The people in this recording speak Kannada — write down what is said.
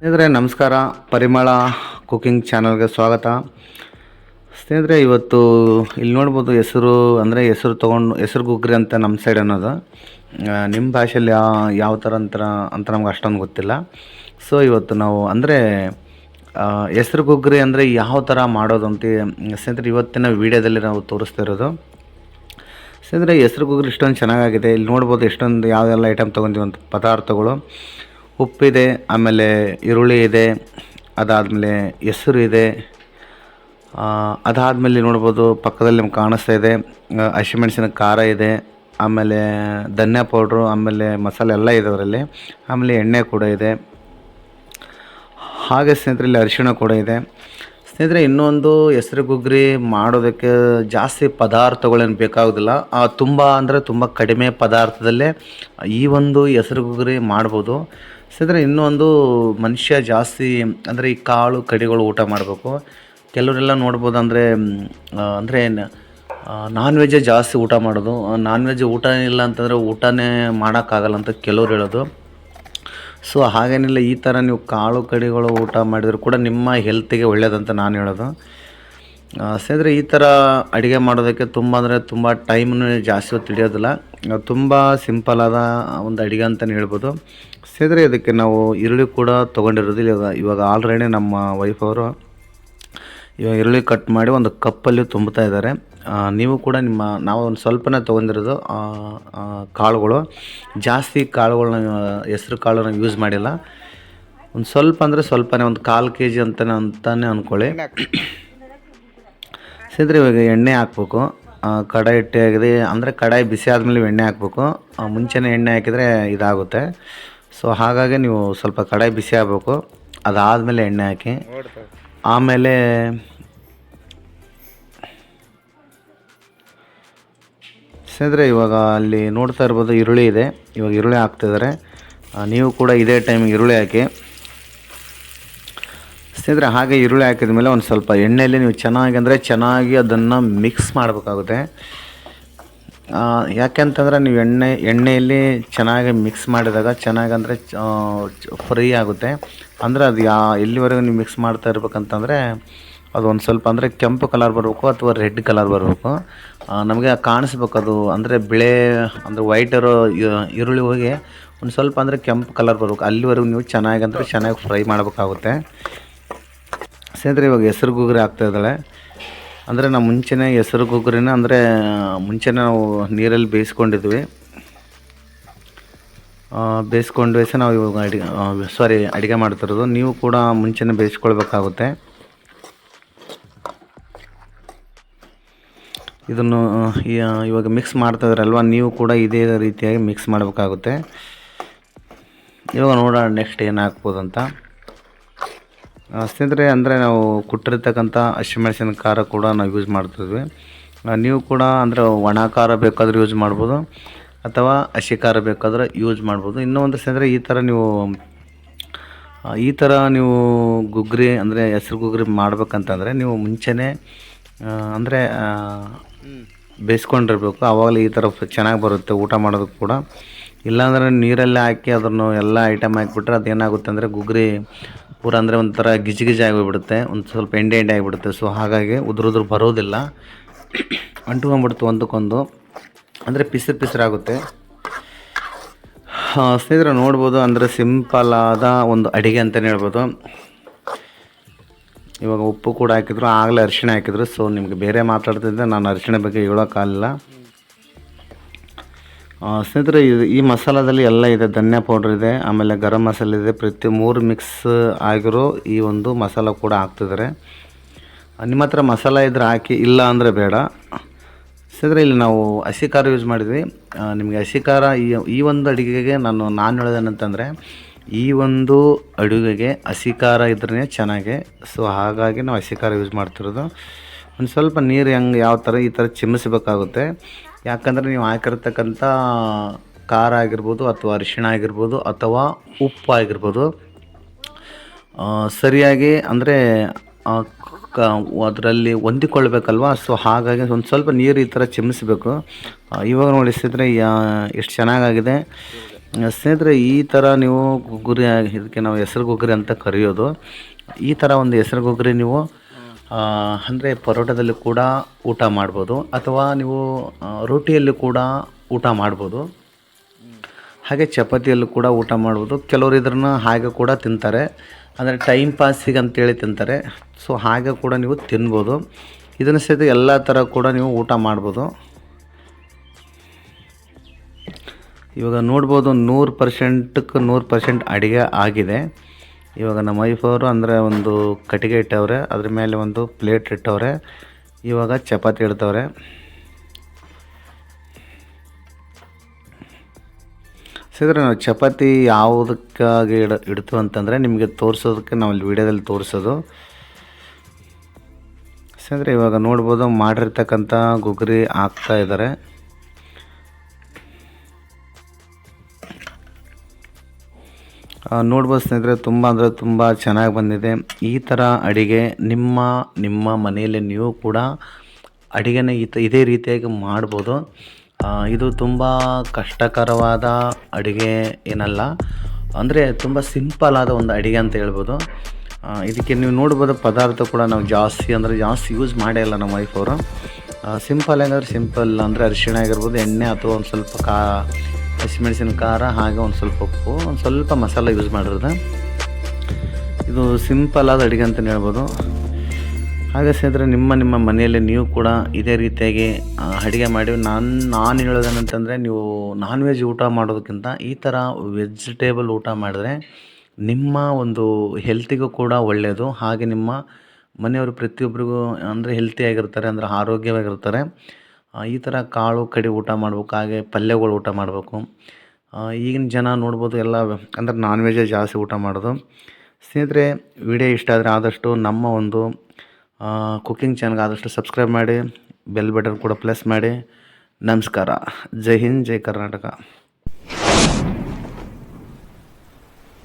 ಸ್ನೇಹಿತರೆ, ನಮಸ್ಕಾರ. ಪರಿಮಳ ಕುಕಿಂಗ್ ಚಾನಲ್ಗೆ ಸ್ವಾಗತ. ಸ್ನೇಹಿತರೆ, ಇವತ್ತು ಇಲ್ಲಿ ನೋಡ್ಬೋದು ಹೆಸರು, ಅಂದರೆ ಹೆಸರು ತೊಗೊಂಡು ಹೆಸರು ಗುಗ್ರಿ ಅಂತ ನಮ್ಮ ಸೈಡ್ ಅನ್ನೋದು. ನಿಮ್ಮ ಭಾಷೆಯಲ್ಲಿ ಯಾವ ಥರ ಅಂತರ ಅಂತ ನಮ್ಗೆ ಅಷ್ಟೊಂದು ಗೊತ್ತಿಲ್ಲ. ಸೊ ಇವತ್ತು ನಾವು, ಅಂದರೆ ಹೆಸರು ಗುಗ್ರಿ ಅಂದರೆ ಯಾವ ಥರ ಮಾಡೋದು ಅಂತ ಸ್ನೇಹಿತರೆ, ಇವತ್ತಿನ ವಿಡಿಯೋದಲ್ಲಿ ನಾವು ತೋರಿಸ್ತಾ ಇರೋದು. ಸ್ನೇಹಿತರೆ, ಹೆಸರು ಗುಗ್ರಿ ಇಷ್ಟೊಂದು ಚೆನ್ನಾಗಾಗಿದೆ. ಇಲ್ಲಿ ನೋಡ್ಬೋದು ಎಷ್ಟೊಂದು ಯಾವುದೆಲ್ಲ ಐಟಮ್ ತೊಗೊಂತೀವಿ ಅಂತ, ಪದಾರ್ಥಗಳು. ಉಪ್ಪಿದೆ, ಆಮೇಲೆ ಈರುಳ್ಳಿ ಇದೆ, ಅದಾದಮೇಲೆ ಹೆಸರು ಇದೆ. ಅದಾದಮೇಲೆ ನೋಡ್ಬೋದು ಪಕ್ಕದಲ್ಲಿ ನಮ್ಗೆ ಕಾಣಿಸ್ತಾ ಇದೆ ಹಸಿಮೆಣಸಿನ ಖಾರ ಇದೆ, ಆಮೇಲೆ ಧನ್ಯಾ ಪೌಡ್ರು, ಆಮೇಲೆ ಮಸಾಲೆ ಎಲ್ಲ ಇದೆ ಅದರಲ್ಲಿ ಆಮೇಲೆ ಎಣ್ಣೆ ಕೂಡ ಇದೆ. ಹಾಗೆ ಸ್ನೇಹಿತರೆ, ಇಲ್ಲಿ ಅರಿಶಿಣ ಕೂಡ ಇದೆ. ಸ್ನೇಹಿತರೆ, ಇನ್ನೊಂದು ಹೆಸರು ಗುಗ್ರಿ ಮಾಡೋದಕ್ಕೆ ಜಾಸ್ತಿ ಪದಾರ್ಥಗಳೇನು ಬೇಕಾಗೋದಿಲ್ಲ. ತುಂಬ ಅಂದರೆ ತುಂಬ ಕಡಿಮೆ ಪದಾರ್ಥದಲ್ಲೇ ಈ ಒಂದು ಹೆಸರು ಗುಗ್ರಿ ಮಾಡ್ಬೋದು. ಸ್ನೇಹಿತರೆ, ಇನ್ನೊಂದು ಮನುಷ್ಯ ಜಾಸ್ತಿ ಅಂದರೆ ಈ ಕಾಳು ಕಡಿಗಳು ಊಟ ಮಾಡಬೇಕು. ಕೆಲವರೆಲ್ಲ ನೋಡ್ಬೋದು ಅಂದರೆ ಅಂದರೆ ನಾನ್ ವೆಜ್ಜೇ ಜಾಸ್ತಿ ಊಟ ಮಾಡೋದು. ನಾನ್ ವೆಜ್ ಊಟ ಇಲ್ಲ ಅಂತಂದರೆ ಊಟನೇ ಮಾಡೋಕ್ಕಾಗಲ್ಲ ಅಂತ ಕೆಲವ್ರು ಹೇಳೋದು. ಸೊ ಹಾಗೇನಿಲ್ಲ, ಈ ಥರ ನೀವು ಕಾಳು ಕಡಿಗಳು ಊಟ ಮಾಡಿದರೂ ಕೂಡ ನಿಮ್ಮ ಹೆಲ್ತಿಗೆ ಒಳ್ಳೆಯದಂತ ನಾನು ಹೇಳೋದು. ಸೇಂದರೆ ಈ ಥರ ಅಡುಗೆ ಮಾಡೋದಕ್ಕೆ ತುಂಬ ಅಂದರೆ ತುಂಬ ಟೈಮನ್ನು ಜಾಸ್ತಿ ಹೊತ್ತು ಹಿಡಿಯೋದಿಲ್ಲ. ತುಂಬ ಸಿಂಪಲ್ ಆದ ಒಂದು ಅಡುಗೆ ಅಂತಲೇ ಹೇಳ್ಬೋದು. ಸ್ನೇಹಿತರೆ, ಇದಕ್ಕೆ ನಾವು ಈರುಳ್ಳಿ ಕೂಡ ತೊಗೊಂಡಿರೋದಿಲ್ಲ ಇವಾಗ ಇವಾಗ ಆಲ್ರೆಡಿ ನಮ್ಮ ವೈಫ್ ಅವರು ಇವಾಗ ಈರುಳ್ಳಿ ಕಟ್ ಮಾಡಿ ಒಂದು ಕಪ್ಪಲ್ಲಿ ತುಂಬುತ್ತಾ ಇದ್ದಾರೆ. ನೀವು ಕೂಡ ನಿಮ್ಮ, ನಾವು ಒಂದು ಸ್ವಲ್ಪನೇ ತೊಗೊಂಡಿರೋದು ಕಾಳುಗಳು. ಜಾಸ್ತಿ ಕಾಳುಗಳನ್ನ ಹೆಸ್ರು ಕಾಳನ್ನ ಯೂಸ್ ಮಾಡಿಲ್ಲ. ಒಂದು ಸ್ವಲ್ಪ ಅಂದರೆ ಸ್ವಲ್ಪನೇ, ಒಂದು ಕಾಲು ಕೆ ಜಿ ಅಂತಾನೆ ಅಂತಾನೆ ಅಂದ್ಕೊಳ್ಳಿ ಸಿದ್ರೆ, ಇವಾಗ ಎಣ್ಣೆ ಹಾಕ್ಬೇಕು. ಕಡಾಯಿ ಇಟ್ಟೆ ಆಗಿದೆ ಅಂದರೆ ಕಡಾಯಿ ಬಿಸಿ ಆದಮೇಲೆ ಎಣ್ಣೆ ಹಾಕ್ಬೇಕು. ಮುಂಚೆನೇ ಎಣ್ಣೆ ಹಾಕಿದರೆ ಇದಾಗುತ್ತೆ. ಸೊ ಹಾಗಾಗಿ ನೀವು ಸ್ವಲ್ಪ ಕಡಾಯಿ ಬಿಸಿ ಆಗಬೇಕು. ಅದಾದಮೇಲೆ ಎಣ್ಣೆ ಹಾಕಿ. ಆಮೇಲೆ ಸ್ನೇಹಿತರೆ, ಇವಾಗ ಅಲ್ಲಿ ನೋಡ್ತಾ ಇರ್ಬೋದು ಈರುಳ್ಳಿ ಇದೆ. ಇವಾಗ ಈರುಳ್ಳಿ ಹಾಕ್ತಿದ್ದಾರೆ ನೀವು ಕೂಡ ಇದೇ ಟೈಮಿಗೆ ಈರುಳ್ಳಿ ಹಾಕಿ. ಸ್ನೇಹಿತರೆ, ಹಾಗೆ ಈರುಳ್ಳಿ ಹಾಕಿದ ಮೇಲೆ ಒಂದು ಸ್ವಲ್ಪ ಎಣ್ಣೆಯಲ್ಲಿ ನೀವು ಚೆನ್ನಾಗಿ ಅಂದರೆ ಚೆನ್ನಾಗಿ ಅದನ್ನು ಮಿಕ್ಸ್ ಮಾಡಬೇಕಾಗುತ್ತೆ. ಯಾಕೆಂತಂದರೆ ನೀವು ಎಣ್ಣೆ, ಎಣ್ಣೆಯಲ್ಲಿ ಚೆನ್ನಾಗಿ ಮಿಕ್ಸ್ ಮಾಡಿದಾಗ ಚೆನ್ನಾಗಿ ಅಂದರೆ ಫ್ರೈ ಆಗುತ್ತೆ. ಅಂದರೆ ಅದು ಯಾ, ಎಲ್ಲಿವರೆಗೂ ನೀವು ಮಿಕ್ಸ್ ಮಾಡ್ತಾ ಇರ್ಬೇಕಂತಂದರೆ, ಅದು ಒಂದು ಸ್ವಲ್ಪ ಅಂದರೆ ಕೆಂಪು ಕಲರ್ ಬರಬೇಕು ಅಥವಾ ರೆಡ್ ಕಲರ್ ಬರಬೇಕು. ನಮಗೆ ಕಾಣಿಸ್ಬೇಕು ಅದು. ಅಂದರೆ ಬಿಳೆ, ಅಂದರೆ ವೈಟ್ ಇರೋ ಈರುಳ್ಳಿ ಹೋಗಿ ಒಂದು ಸ್ವಲ್ಪ ಅಂದರೆ ಕೆಂಪು ಕಲರ್ ಬರಬೇಕು. ಅಲ್ಲಿವರೆಗೂ ನೀವು ಚೆನ್ನಾಗಿ ಅಂದರೆ ಚೆನ್ನಾಗಿ ಫ್ರೈ ಮಾಡಬೇಕಾಗುತ್ತೆ. ಸ್ನೇಹಿತರೆ, ಇವಾಗ ಹೆಸರು ಗುಗ್ರಿ ಆಗ್ತಾ ಇದ್ದಾಳೆ. ಅಂದರೆ ನಾವು ಮುಂಚೆನೇ ಹೆಸರು ಗುಗ್ರಿನ ಅಂದರೆ ಮುಂಚೆನೇ ನಾವು ನೀರಲ್ಲಿ ಬೇಯಿಸ್ಕೊಂಡಿದ್ವಿ. ಬೇಯಿಸ್ಕೊಂಡು ಬೇಸ ನಾವು ಇವಾಗ ಅಡಿಗೆ ಸಾರಿ ಅಡುಗೆ ಮಾಡ್ತಿರೋದು. ನೀವು ಕೂಡ ಮುಂಚೆನೇ ಬೇಯಿಸ್ಕೊಳ್ಬೇಕಾಗುತ್ತೆ. ಇದನ್ನು ಇವಾಗ ಮಿಕ್ಸ್ ಮಾಡ್ತಾ ಇದ್ರಲ್ವ ನೀವು ಕೂಡ ಇದೇ ರೀತಿಯಾಗಿ ಮಿಕ್ಸ್ ಮಾಡಬೇಕಾಗುತ್ತೆ. ಇವಾಗ ನೋಡೋಣ ನೆಕ್ಸ್ಟ್ ಏನು ಹಾಕ್ಬೋದು ಅಂತ. ಸ್ನೇಹಿತರೆ, ಅಂದರೆ ನಾವು ಕೊಟ್ಟಿರ್ತಕ್ಕಂಥ ಹಸಿಮೆಣಸಿನ ಖಾರ ಕೂಡ ನಾವು ಯೂಸ್ ಮಾಡ್ತಿದ್ವಿ. ನೀವು ಕೂಡ, ಅಂದರೆ ಒಣ ಖಾರ ಬೇಕಾದ್ರೆ ಯೂಸ್ ಮಾಡ್ಬೋದು, ಅಥವಾ ಹಸಿ ಖಾರ ಬೇಕಾದ್ರೆ ಯೂಸ್ ಮಾಡ್ಬೋದು. ಇನ್ನೂ ಒಂದು ಸ್ನೇಹಿತರೆ, ಈ ಥರ ನೀವು ಈ ಥರ ನೀವು ಗುಗ್ರಿ, ಅಂದರೆ ಹೆಸ್ರು ಗುಗ್ರಿ ಮಾಡ್ಬೇಕಂತಂದರೆ ನೀವು ಮುಂಚೆನೇ ಅಂದರೆ ಬೇಯಿಸ್ಕೊಂಡಿರ್ಬೇಕು. ಆವಾಗಲೇ ಈ ಥರ ಚೆನ್ನಾಗಿ ಬರುತ್ತೆ ಊಟ ಮಾಡೋದಕ್ಕೆ ಕೂಡ. ಇಲ್ಲಾಂದರೆ ನೀರಲ್ಲೇ ಹಾಕಿ ಅದನ್ನು ಎಲ್ಲ ಐಟಮ್ ಹಾಕಿಬಿಟ್ರೆ ಅದೇನಾಗುತ್ತೆ ಅಂದರೆ ಗುಗ್ರಿ ಪೂರ ಅಂದರೆ ಒಂಥರ ಗಿಜಿ ಗಿಜಿ ಆಗೋಗ್ಬಿಡುತ್ತೆ, ಒಂದು ಸ್ವಲ್ಪ ಎಂಡೆ ಎಂಡೆ ಆಗಿಬಿಡುತ್ತೆ. ಸೊ ಹಾಗಾಗಿ ಉದುರುದ್ರು ಉದುರು ಬರೋದಿಲ್ಲ. ಅಂಟ್ಕೊಂಡ್ಬಿಡ್ತು ಒಂದಕ್ಕೊಂದು. ಅಂದರೆ ಪಿಸಿರು ಪಿಸರಾಗುತ್ತೆ ಸ್ನೇಹಿತರೆ ನೋಡ್ಬೋದು, ಅಂದರೆ ಸಿಂಪಲ್ ಆದ ಒಂದು ಅಡಿಗೆ ಅಂತಲೇ ಹೇಳ್ಬೋದು. ಇವಾಗ ಉಪ್ಪು ಕೂಡ ಹಾಕಿದ್ರು, ಆಗಲೇ ಅರಿಶಿಣ ಹಾಕಿದ್ರು. ಸೊ ನಿಮಗೆ ಬೇರೆ ಮಾತಾಡ್ತಿದ್ದೆ, ನಾನು ಅರಿಶಿಣ ಬಗ್ಗೆ ಹೇಳೋಕ್ಕಾಗಲಿಲ್ಲ. ಸ್ನೇಹಿತರೆ ಈ ಮಸಾಲದಲ್ಲಿ ಎಲ್ಲ ಇದೆ. ಧನ್ಯ ಪೌಡ್ರ್ ಇದೆ, ಆಮೇಲೆ ಗರಂ ಮಸಾಲೆ ಇದೆ. ಪ್ರತಿ ಮೂರು ಮಿಕ್ಸ್ ಆಗಿರೋ ಈ ಒಂದು ಮಸಾಲ ಕೂಡ ಹಾಕ್ತಿದ್ದಾರೆ. ನಿಮ್ಮ ಹತ್ರ ಮಸಾಲ ಇದ್ರೆ ಹಾಕಿ, ಇಲ್ಲ ಅಂದರೆ ಬೇಡ. ಸ್ನೇಹಿತರೆ, ಇಲ್ಲಿ ನಾವು ಹಸಿ ಖಾರ ಯೂಸ್ ಮಾಡಿದ್ವಿ. ನಿಮಗೆ ಹಸಿ ಖಾರ ಈ ಈ ಒಂದು ಅಡುಗೆಗೆ ನಾನು ನಾನು ಹೇಳೋದೇನಂತಂದರೆ, ಈ ಒಂದು ಅಡುಗೆಗೆ ಹಸಿ ಖಾರ ಇದ್ರೇ ಚೆನ್ನಾಗೆ. ಸೊ ಹಾಗಾಗಿ ನಾವು ಹಸಿ ಖಾರ ಯೂಸ್ ಮಾಡ್ತಿರೋದು. ಒಂದು ಸ್ವಲ್ಪ ನೀರು ಹೆಂಗೆ, ಯಾವ ಥರ ಈ ಥರ ಚಿಮ್ಮಿಸ್ಬೇಕಾಗುತ್ತೆ. ಯಾಕಂದರೆ ನೀವು ಹಾಕಿರ್ತಕ್ಕಂಥ ಖಾರ ಆಗಿರ್ಬೋದು ಅಥವಾ ಅರಿಶಿಣ ಆಗಿರ್ಬೋದು ಅಥವಾ ಉಪ್ಪು ಆಗಿರ್ಬೋದು ಸರಿಯಾಗಿ ಅಂದರೆ ಕ, ಅದರಲ್ಲಿ ಹೊಂದಿಕೊಳ್ಬೇಕಲ್ವ? ಸೊ ಹಾಗಾಗಿ ಒಂದು ಸ್ವಲ್ಪ ನೀರು ಈ ಥರ ಚಿಮ್ಮಿಸ್ಬೇಕು. ಇವಾಗ ನೋಡಿ ಸ್ನೇಹಿತರೆ ಎಷ್ಟು ಚೆನ್ನಾಗಾಗಿದೆ. ಸ್ನೇಹಿತರೆ, ಈ ಥರ ನೀವು ಗುಗ್ಗುರಿ, ಇದಕ್ಕೆ ನಾವು ಹೆಸರು ಗುಗ್ಗುರಿ ಅಂತ ಕರೆಯೋದು. ಈ ಥರ ಒಂದು ಹೆಸರು ಗುಗ್ಗುರಿ ನೀವು ಅಂದರೆ ಪರೋಟದಲ್ಲಿ ಕೂಡ ಊಟ ಮಾಡ್ಬೋದು ಅಥವಾ ನೀವು ರೊಟ್ಟಿಯಲ್ಲೂ ಕೂಡ ಊಟ ಮಾಡ್ಬೋದು. ಹಾಗೆ ಚಪಾತಿಯಲ್ಲೂ ಕೂಡ ಊಟ ಮಾಡ್ಬೋದು. ಕೆಲವರು ಇದ್ರನ್ನ ಹಾಗೆ ಕೂಡ ತಿಂತಾರೆ. ಅಂದರೆ ಟೈಮ್ ಪಾಸಿಗೆ ಅಂತೇಳಿ ತಿಂತಾರೆ. ಸೊ ಹಾಗೆ ಕೂಡ ನೀವು ತಿನ್ಬೋದು. ಇದನ್ನು ಸಹಿತ ಎಲ್ಲ ಥರ ಕೂಡ ನೀವು ಊಟ ಮಾಡ್ಬೋದು. ಇವಾಗ ನೋಡ್ಬೋದು ನೂರು ಪರ್ಸೆಂಟಕ್ಕೆ ನೂರು ಪರ್ಸೆಂಟ್ ಅಡುಗೆ ಆಗಿದೆ. ಇವಾಗ ನಮ್ಮ ವೈಫ್ ಅವರು ಅಂದರೆ ಒಂದು ಕಟ್ಟಿಗೆ ಇಟ್ಟವ್ರೆ, ಅದ್ರ ಮೇಲೆ ಒಂದು ಪ್ಲೇಟ್ ಇಟ್ಟವ್ರೆ, ಇವಾಗ ಚಪಾತಿ ಇಡ್ತವ್ರೆ. ಸಿದ್ರೆ ನಾವು ಚಪಾತಿ ಯಾವುದಕ್ಕಾಗಿ ಇಡ ಇಡ್ತು ಅಂತಂದರೆ ನಿಮಗೆ ತೋರಿಸೋದಕ್ಕೆ ನಾವು ಇಲ್ಲಿ ವಿಡಿಯೋದಲ್ಲಿ ತೋರಿಸೋದು. ಸ್ನೇಹಿತರೆ ಇವಾಗ ನೋಡ್ಬೋದು, ಮಾಡಿರ್ತಕ್ಕಂಥ ಗುಗ್ರಿ ಹಾಕ್ತಾ ಇದ್ದಾರೆ ನೋಡ್ಬೋದು ಸ್ನೇಹಿತರೆ, ತುಂಬ ಅಂದರೆ ತುಂಬ ಚೆನ್ನಾಗಿ ಬಂದಿದೆ. ಈ ಥರ ಅಡಿಗೆ ನಿಮ್ಮ ನಿಮ್ಮ ಮನೆಯಲ್ಲಿ ನೀವು ಕೂಡ ಅಡಿಗೆನ ಈ ಇದೇ ರೀತಿಯಾಗಿ ಮಾಡ್ಬೋದು. ಇದು ತುಂಬ ಕಷ್ಟಕರವಾದ ಅಡುಗೆ ಏನಲ್ಲ, ಅಂದರೆ ತುಂಬ ಸಿಂಪಲ್ ಆದ ಒಂದು ಅಡುಗೆ ಅಂತ ಹೇಳ್ಬೋದು. ಇದಕ್ಕೆ ನೀವು ನೋಡ್ಬೋದು ಪದಾರ್ಥ ಕೂಡ ನಾವು ಜಾಸ್ತಿ, ಅಂದರೆ ಜಾಸ್ತಿ ಯೂಸ್ ಮಾಡೇ ಇಲ್ಲ ನಮ್ಮ ವೈಫ್ ಅವರು. ಸಿಂಪಲ್ ಅಂದರೆ ಸಿಂಪಲ್ ಅಂದರೆ ಅರಿಶಿಣ ಆಗಿರ್ಬೋದು, ಎಣ್ಣೆ ಅಥವಾ ಒಂದು ಸ್ವಲ್ಪ ಕಾ ಹಸಿಮೆಣಸಿನ ಖಾರ, ಹಾಗೆ ಒಂದು ಸ್ವಲ್ಪ ಉಪ್ಪು, ಒಂದು ಸ್ವಲ್ಪ ಮಸಾಲ ಯೂಸ್ ಮಾಡಿರೋದು. ಇದು ಸಿಂಪಲ್ ಆದ ಅಡುಗೆ ಅಂತಲೇ ಹೇಳ್ಬೋದು. ಹಾಗೆ ಸ್ನೇಹಿತರೆ, ನಿಮ್ಮ ನಿಮ್ಮ ಮನೆಯಲ್ಲಿ ನೀವು ಕೂಡ ಇದೇ ರೀತಿಯಾಗಿ ಅಡುಗೆ ಮಾಡಿ ನಾನು ನಾನು ಹೇಳೋದೇನಂತಂದರೆ, ನೀವು ನಾನ್ ವೆಜ್ ಊಟ ಮಾಡೋದಕ್ಕಿಂತ ಈ ಥರ ವೆಜಿಟೇಬಲ್ ಊಟ ಮಾಡಿದ್ರೆ ನಿಮ್ಮ ಒಂದು ಹೆಲ್ತಿಗೂ ಕೂಡ ಒಳ್ಳೆಯದು ಹಾಗೆ ನಿಮ್ಮ ಮನೆಯವರು ಪ್ರತಿಯೊಬ್ಬರಿಗೂ ಅಂದರೆ ಹೆಲ್ತಿಯಾಗಿರ್ತಾರೆ ಅಂದರೆ ಆರೋಗ್ಯವಾಗಿರ್ತಾರೆ. ಈ ಥರ ಕಾಳು ಕಡಿ ಊಟ ಮಾಡ್ಬೇಕು, ಹಾಗೆ ಪಲ್ಯಗಳು ಊಟ ಮಾಡಬೇಕು. ಈಗಿನ ಜನ ನೋಡ್ಬೋದು ಎಲ್ಲ, ಅಂದರೆ ನಾನ್ ವೆಜ್ಜೇ ಜಾಸ್ತಿ ಊಟ ಮಾಡೋದು. ಸ್ನೇಹಿತರೆ ವಿಡಿಯೋ ಇಷ್ಟ ಆದರೆ ಆದಷ್ಟು ನಮ್ಮ ಒಂದು ಕುಕ್ಕಿಂಗ್ ಚಾನಲ್ಗೆ ಆದಷ್ಟು ಸಬ್ಸ್ಕ್ರೈಬ್ ಮಾಡಿ ಬೆಲ್ ಬಟನ್ ಕೂಡ ಪ್ರೆಸ್ ಮಾಡಿ. ನಮಸ್ಕಾರ. ಜೈ ಹಿಂದ್, ಜೈ ಕರ್ನಾಟಕ.